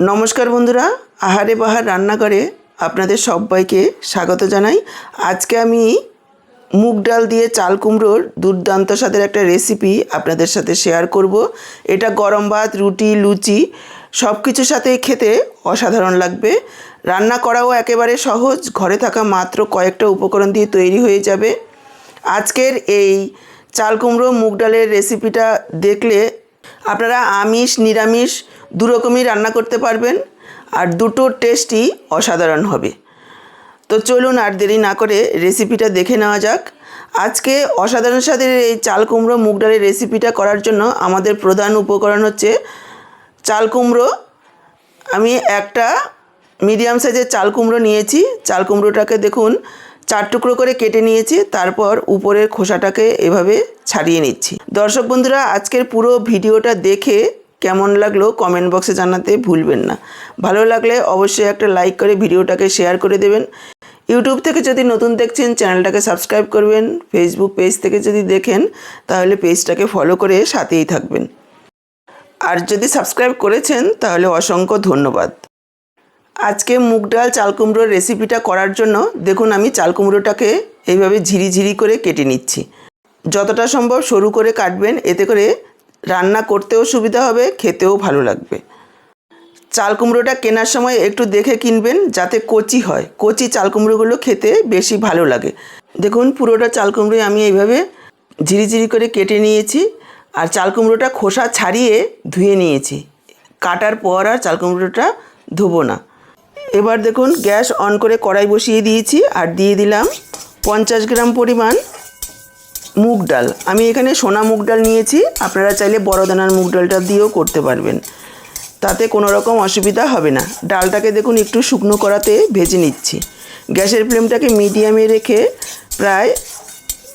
নমস্কার বন্ধুরা, আহারে বাহার রান্নাঘরে আপনাদের সবাইকে স্বাগত জানাই। আজকে আমি মুগ ডাল দিয়ে চাল কুমড়োর দুর্দান্ত স্বাদের একটা রেসিপি আপনাদের সাথে শেয়ার করব। এটা গরম ভাত, রুটি, লুচি সব কিছুর সাথে খেতে অসাধারণ লাগবে। রান্না করাও একেবারে সহজ, ঘরে থাকা মাত্র কয়েকটা উপকরণ দিয়ে তৈরি হয়ে যাবে। আজকের এই চাল কুমড়ো মুগ ডালের রেসিপিটা দেখলে আপনারা আমিষ, নিরামিষ দু রকমই রান্না করতে পারবেন আর দুটোর টেস্টই অসাধারণ হবে। তো চলুন আর দেরি না করে রেসিপিটা দেখে নেওয়া যাক। আজকে অসাধারণ স্বাদের এই চাল কুমড়ো মুগ ডালের রেসিপিটা করার জন্য আমাদের প্রধান উপকরণ হচ্ছে চাল কুমড়ো। আমি একটা মিডিয়াম সাইজের চাল কুমড়ো নিয়েছি। চাল কুমড়োটাকে দেখুন চার টুকরো করে কেটে নিয়েছি, তারপর উপরের খোসাটাকে এভাবে ছাড়িয়ে নিচ্ছি। দর্শক বন্ধুরা, আজকের পুরো ভিডিওটা দেখে কেমন লাগল কমেন্ট বক্সে জানাতে ভুলবেন না। ভালো লাগলে অবশ্যই একটা লাইক করে ভিডিওটাকে শেয়ার করে দেবেন। ইউটিউব থেকে যদি নতুন দেখছেন চ্যানেলটাকে সাবস্ক্রাইব করবেন। ফেসবুক পেজ থেকে যদি দেখেন, তাহলে পেজটাকে ফলো করে সাথেই থাকবেন। আর যদি সাবস্ক্রাইব করেছেন, তাহলে অসংখ্য ধন্যবাদ। আজকে মুগ ডাল চাল কুমড়োর রেসিপিটা করার জন্য দেখুন আমি চাল কুমড়োটাকে এইভাবে ঝিরি ঝিরি করে কেটে নিচ্ছি। যতটা সম্ভব সরু করে কাটবেন, এতে করে রান্না করতেও সুবিধা হবে, খেতেও ভালো লাগবে। চাল কুমড়োটা কেনার সময় একটু দেখে কিনবেন, যাতে কচি হয়। কচি চাল কুমড়োগুলো খেতে বেশি ভালো লাগে। দেখুন, পুরোটা চাল কুমড়োই আমি এইভাবে ঝিরিঝিরি করে কেটে নিয়েছি আর চাল কুমড়োটা খোসা ছাড়িয়ে ধুয়ে নিয়েছি। কাটার পর আর চাল কুমড়োটা ধোবো না। এবার দেখুন, গ্যাস অন করে কড়াই বসিয়ে দিয়েছি আর দিয়ে দিলাম পঞ্চাশ গ্রাম পরিমাণ মুগ ডাল। আমি এখানে সোনা মুগ ডাল নিয়েছি। আপনারা চাইলে বড় দানার মুগ ডালটা দিয়েও করতে পারবেন। তাতে কোনো রকম অসুবিধা হবে না। ডালটাকে দেখুন, একটু শুকনো করাতে ভেজে নিচ্ছি। গ্যাসের ফ্লেমটাকে মিডিয়ামে রেখে প্রায়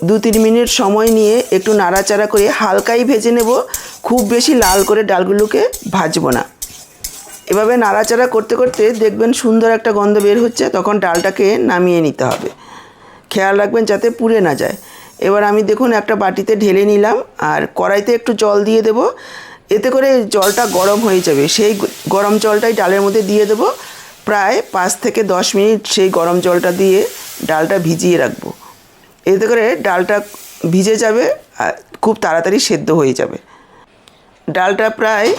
দু তিন মিনিট সময় নিয়ে একটু নাড়াচাড়া করে হালকাই ভেজে নেব। খুব বেশি লাল করে ডালগুলোকে ভাজবো না। এভাবে নাড়াচাড়া করতে করতে দেখবেন সুন্দর একটা গন্ধ বের হচ্ছে। তখন ডালটাকে নামিয়ে নিতে হবে। খেয়াল রাখবেন যাতে পুড়ে না যায়। এবার আমি দেখুন একটা বাটিতে ঢেলে নিলাম আর কড়াইতে একটু জল দিয়ে দেব। এতে করে জলটা গরম হয়ে যাবে। সেই গরম জলটাই ডালের মধ্যে দিয়ে দেব। প্রায় পাঁচ থেকে দশ মিনিট সেই গরম জলটা দিয়ে ডালটা ভিজিয়ে রাখব। এতে করে ডালটা ভিজে যাবে আর খুব তাড়াতাড়ি সেদ্ধ হয়ে যাবে। ডালটা প্রায়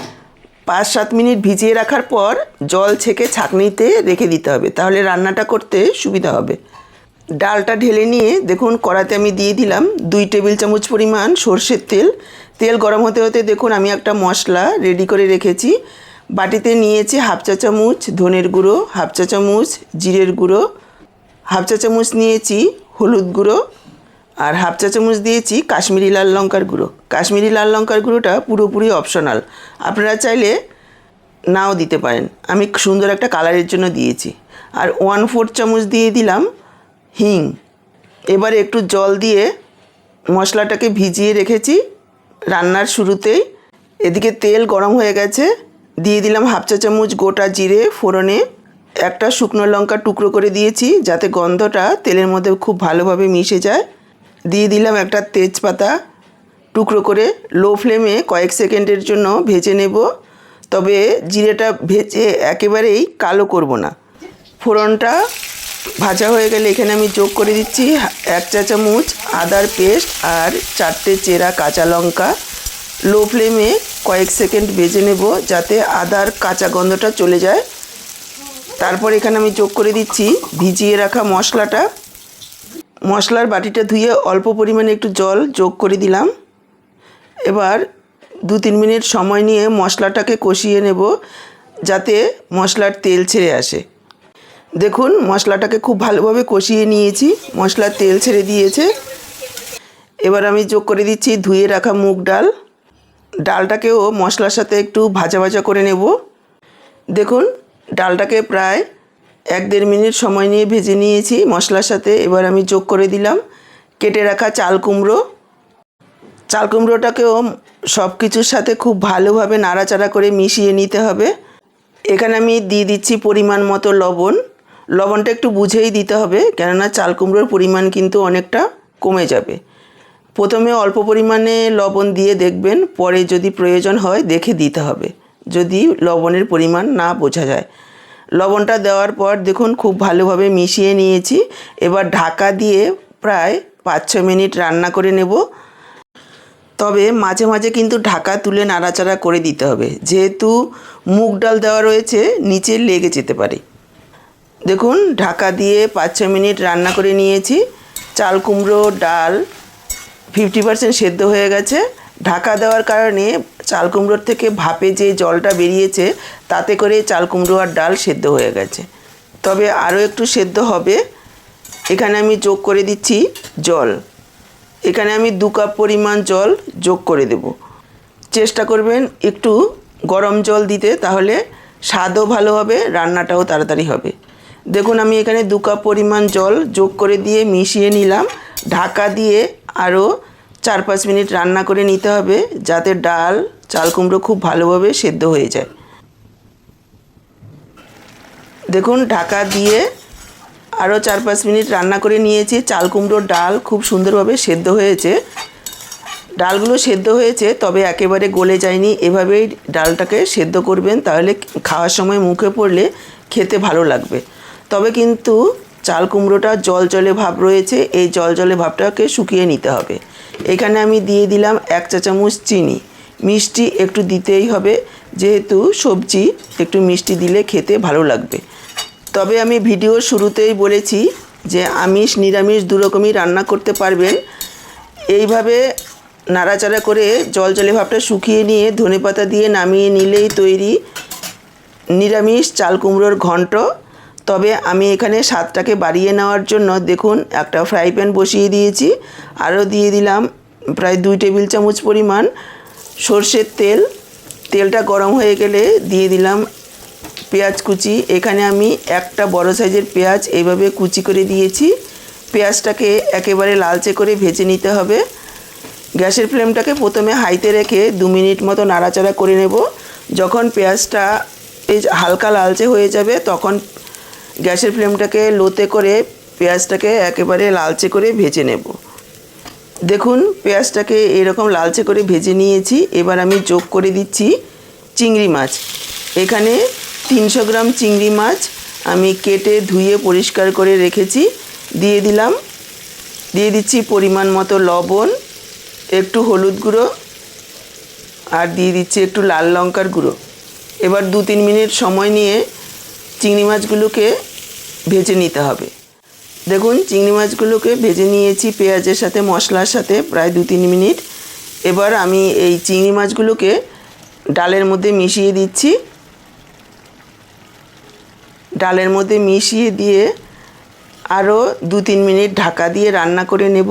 পাঁচ সাত মিনিট ভিজিয়ে রাখার পর জল ছেঁকে ছাঁকনিতে রেখে দিতে হবে। তাহলে রান্নাটা করতে সুবিধা হবে। ডালটা ঢেলে নিয়ে দেখুন, কড়াতে আমি দিয়ে দিলাম দুই টেবিল চামচ পরিমাণ সর্ষের তেল। তেল গরম হতে হতে দেখুন, আমি একটা মশলা রেডি করে রেখেছি। বাটিতে নিয়েছি হাফ চা চামচ ধনের গুঁড়ো, হাফ চা চামচ জিরের গুঁড়ো, হাফ চা চামচ নিয়েছি হলুদ গুঁড়ো আর হাফ চা চামচ দিয়েছি কাশ্মীরি লাল লঙ্কার গুঁড়ো। কাশ্মীরি লাল লঙ্কার গুঁড়োটা পুরোপুরি অপশনাল। আপনারা চাইলে নাও দিতে পারেন। আমি সুন্দর একটা কালারের জন্য দিয়েছি। আর ওয়ান ফোর চামচ দিয়ে দিলাম হিং। এবার একটু জল দিয়ে মশলাটাকে ভিজিয়ে রেখেছি রান্নার শুরুতেই। এদিকে তেল গরম হয়ে গেছে। দিয়ে দিলাম হাফ চা চামচ গোটা জিরে ফোড়নে। একটা শুকনো লঙ্কা টুকরো করে দিয়েছি যাতে গন্ধটা তেলের মধ্যে খুব ভালোভাবে মিশে যায়। দিয়ে দিলাম একটা তেজপাতা টুকরো করে। লো ফ্লেমে কয়েক সেকেন্ডের জন্য ভেজে নেব। তবে জিরেটা ভেজে একেবারেই কালো করব না। ফোড়নটা ভাজা হয়ে গেলে এখানে আমি যোগ করে দিচ্ছি এক চা চামচ আদার পেস্ট আর চারটে চেরা কাঁচা লঙ্কা। লো ফ্লেমে কয়েক সেকেন্ড ভেজে নেব যাতে আদার কাঁচা গন্ধটা চলে যায়। তারপর এখানে আমি যোগ করে দিচ্ছি ভিজিয়ে রাখা মশলাটা। মশলার বাটিটা ধুয়ে অল্প পরিমাণে একটু জল যোগ করে দিলাম। এবার দু তিন মিনিট সময় নিয়ে মশলাটাকে কষিয়ে নেব যাতে মশলার তেল ছেড়ে আসে। দেখুন, মশলাটাকে খুব ভালোভাবে কষিয়ে নিয়েছি। মশলার তেল ছেড়ে দিয়েছে। এবার আমি যোগ করে দিচ্ছি ধুয়ে রাখা মুগ ডাল। ডালটাকেও মশলার সাথে একটু ভাজা ভাজা করে নেব। দেখুন, ডালটাকে প্রায় এক দেড় মিনিট সময় নিয়ে ভেজে নিয়েছি মশলার সাথে। এবার আমি যোগ করে দিলাম কেটে রাখা চাল কুমড়ো। চাল কুমড়োটাকেও সব কিছুর সাথে খুব ভালোভাবে নাড়াচাড়া করে মিশিয়ে নিতে হবে। এখানে আমি দিয়ে দিচ্ছি পরিমাণ মতো লবণ। লবণটা একটু বুঝেই দিতে হবে, কেননা চাল কুমড়োর পরিমাণ কিন্তু অনেকটা কমে যাবে। প্রথমে অল্প পরিমাণে লবণ দিয়ে দেখবেন, পরে যদি প্রয়োজন হয় দেখে দিতে হবে, যদি লবণের পরিমাণ না বোঝা যায়। লবণটা দেওয়ার পর দেখুন খুব ভালোভাবে মিশিয়ে নিয়েছি, এবার ঢাকা দিয়ে প্রায় পাঁচ ছ মিনিট রান্না করে নেব। তবে মাঝে মাঝে কিন্তু ঢাকা তুলে নাড়াচাড়া করে দিতে হবে, যেহেতু মুগ ডাল দেওয়া রয়েছে, নিচে লেগে যেতে পারে। দেখুন, ঢাকা দিয়ে পাঁচ ছ মিনিট রান্না করে নিয়েছি। চাল কুমড়ো, ডাল ফিফটি পার্সেন্ট সেদ্ধ হয়ে গেছে। ঢাকা দেওয়ার কারণে চাল কুমড়োর থেকে ভাপে যে জলটা বেরিয়েছে, তাতে করে চাল কুমড়ো আর ডাল সেদ্ধ হয়ে গেছে। তবে আরও একটু সেদ্ধ হবে। এখানে আমি যোগ করে দিচ্ছি জল। এখানে আমি দু কাপ পরিমাণ জল যোগ করে দেব। চেষ্টা করবেন একটু গরম জল দিতে, তাহলে স্বাদও ভালো হবে, রান্নাটাও তাড়াতাড়ি হবে। দেখুন, আমি এখানে দু কাপ পরিমাণ জল যোগ করে দিয়ে মিশিয়ে নিলাম। ঢাকা দিয়ে আরও চার পাঁচ মিনিট রান্না করে নিতে হবে যাতে ডাল, চাল কুমড়ো খুব ভালোভাবে সেদ্ধ হয়ে যায়। দেখুন, ঢাকা দিয়ে আরও চার পাঁচ মিনিট রান্না করে নিয়েছি। চাল কুমড়োর ডাল খুব সুন্দরভাবে সেদ্ধ হয়েছে। ডালগুলো সেদ্ধ হয়েছে, তবে একেবারে গলে যায়নি। এভাবেই ডালটাকে সেদ্ধ করবেন, তাহলে খাওয়ার সময় মুখে পড়লে খেতে ভালো লাগবে। তবে কিন্তু চাল কুমড়োটা জল জলে ভাব রয়েছে, এই জল জলে ভাবটাকে শুকিয়ে নিতে হবে। এখানে আমি দিয়ে দিলাম এক চা চামচ চিনি। মিষ্টি একটু দিতেই হবে, যেহেতু সবজি একটু মিষ্টি দিলে খেতে ভালো লাগবে। তবে আমি ভিডিওর শুরুতেই বলেছি যে আমিষ, নিরামিষ দুরকমই রান্না করতে পারবেন। এইভাবে নাড়াচাড়া করে জল জলে ভাবটা শুকিয়ে নিয়ে ধনেপাতা দিয়ে নামিয়ে নিলেই তৈরি নিরামিষ চাল কুমড়োর ঘন্ট। তবে আমি এখানে স্বাদটাকে বাড়িয়ে নেওয়ার জন্য দেখুন, একটা ফ্রাই প্যান বসিয়ে দিয়েছি। আরও দিয়ে দিলাম প্রায় দুই টেবিল চামচ পরিমাণ সর্ষের তেল। তেলটা গরম হয়ে গেলে দিয়ে দিলাম পেঁয়াজ কুচি। এখানে আমি একটা বড় সাইজের পেঁয়াজ এইভাবে কুচি করে দিয়েছি। পেঁয়াজটাকে একেবারে লালচে করে ভেজে নিতে হবে। গ্যাসের ফ্লেমটাকে প্রথমে হাইতে রেখে দু মিনিট মতো নাড়াচাড়া করে নেব। যখন পেঁয়াজটা হালকা লালচে হয়ে যাবে, তখন গ্যাসের ফ্লেমটাকে লোতে করে পেঁয়াজটাকে একেবারে লালচে করে ভেজে নেব। দেখুন, পেঁয়াজটাকে এরকম লালচে করে ভেজে নিয়েছি। এবার আমি যোগ করে দিচ্ছি চিংড়ি মাছ। এখানে তিনশো গ্রাম চিংড়ি মাছ আমি কেটে ধুয়ে পরিষ্কার করে রেখেছি। দিয়ে দিলাম। দিয়ে দিচ্ছি পরিমাণ মতো লবণ, একটু হলুদ গুঁড়ো আর দিয়ে দিচ্ছি একটু লাল লঙ্কার গুঁড়ো। এবার দু তিন মিনিট সময় নিয়ে চিংড়ি মাছগুলোকে ভেজে নিতে হবে। দেখুন, চিংড়ি মাছগুলোকে ভেজে নিয়েছি পেঁয়াজের সাথে, মশলার সাথে প্রায় দু তিন মিনিট। এবার আমি এই চিংড়ি মাছগুলোকে ডালের মধ্যে মিশিয়ে দিচ্ছি। ডালের মধ্যে মিশিয়ে দিয়ে আরও দু তিন মিনিট ঢাকা দিয়ে রান্না করে নেব।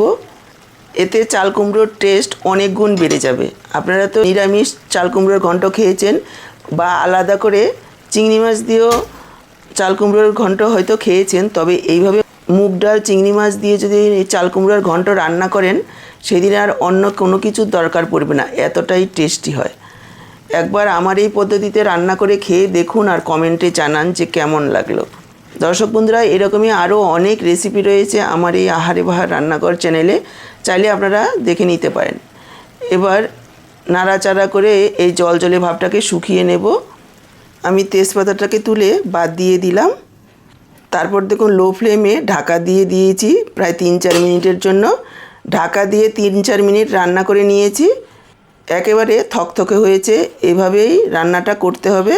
এতে চাল কুমড়োর টেস্ট অনেক গুণ বেড়ে যাবে। আপনারা তো নিরামিষ চাল কুমড়োর ঘন্ট খেয়েছেন বা আলাদা করে চিংড়ি মাছ দিয়েও চাল কুমড়োর ঘন্ট হয়তো খেয়েছেন, তবে এইভাবে মুগ ডাল, চিংড়ি মাছ দিয়ে যদি চাল কুমড়োর ঘন্ট রান্না করেন, সেদিন আর অন্য কোনো কিছুর দরকার পড়বে না, এতটাই টেস্টি হয়। একবার আমার এই পদ্ধতিতে রান্না করে খেয়ে দেখুন আর কমেন্টে জানান যে কেমন লাগল। দর্শক বন্ধুরা, এরকমই আরও অনেক রেসিপি রয়েছে আমার এই আহারে বাহার রান্নাঘর চ্যানেলে, চাইলে আপনারা দেখে নিতে পারেন। এবার নাড়াচাড়া করে এই জল জলে ভাবটাকে শুকিয়ে নেব। আমি তেজপাতাটাকে তুলে বাদ দিয়ে দিলাম। তারপর দেখুন লো ফ্লেমে ঢাকা দিয়ে দিয়েছি প্রায় তিন চার মিনিটের জন্য। ঢাকা দিয়ে তিন চার মিনিট রান্না করে নিয়েছি। একেবারে থকথকে হয়েছে, এভাবেই রান্নাটা করতে হবে।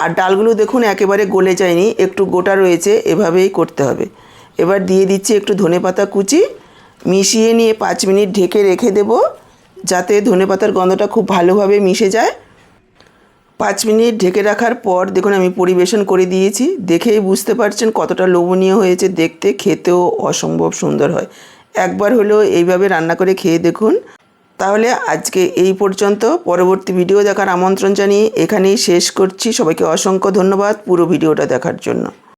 আর ডালগুলো দেখুন, একেবারে গলে যায়নি, একটু গোটা রয়েছে, এভাবেই করতে হবে। এবার দিয়ে দিচ্ছি একটু ধনেপাতা কুচি। মিশিয়ে নিয়ে পাঁচ মিনিট ঢেকে রেখে দেব, যাতে ধনেপাতার গন্ধটা খুব ভালোভাবে মিশে যায়। পাঁচ মিনিট ঢেকে রাখার পর দেখুন আমি পরিবেশন করে দিয়েছি। দেখেই বুঝতে পারছেন কতটা লোভনীয় হয়েছে দেখতে, খেতেও অসম্ভব সুন্দর হয়। একবার হলেও এইভাবে রান্না করে খেয়ে দেখুন। তাহলে আজকে এই পর্যন্ত। পরবর্তী ভিডিও দেখার আমন্ত্রণ জানিয়ে এখানেই শেষ করছি। সবাইকে অসংখ্য ধন্যবাদ পুরো ভিডিওটা দেখার জন্য।